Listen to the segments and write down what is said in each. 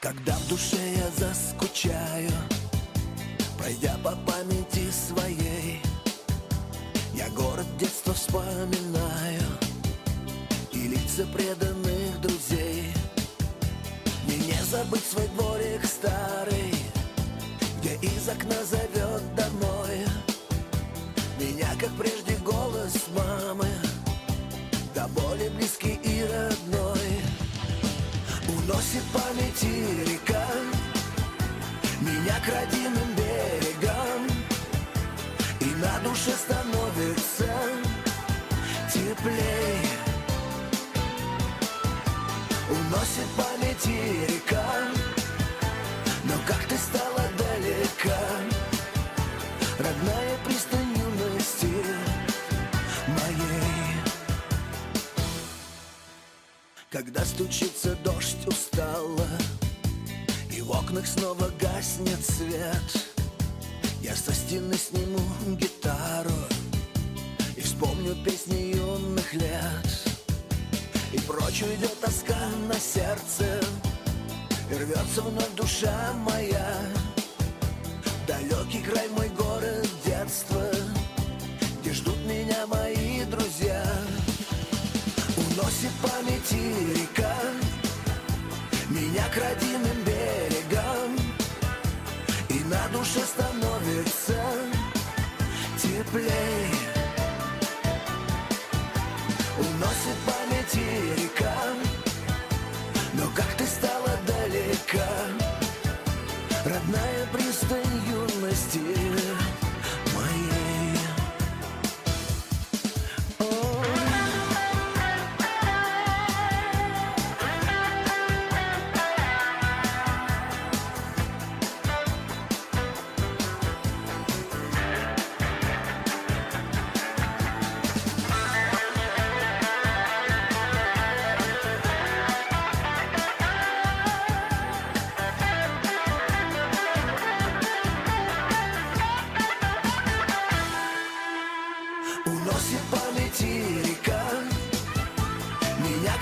Когда в душе я заскучаю Пройдя по памяти своей Я город детства вспоминаю И лица преданных друзей. Мне не забыть свой дворик старый Где из окна зовет домой. Меня, как прежде, голос мамы Уносит памяти река Меня к родимым берегам И на душе становится теплей. Уносит памяти река Но как ты стала далека? Родная пристань юности моей. Когда стучится дождь устало И в окнах снова гаснет свет. Я со стены сниму гитару И вспомню песни юных лет. И прочь уйдет тоска на сердце И рвется вновь душа моя. Далекий край мой город детства Где ждут меня мои друзья. Уносит памяти река к родимым берегам И на душе становится теплее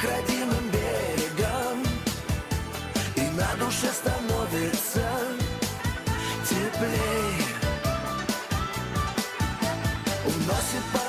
к родимым берегам И на душе становится теплей Уносит по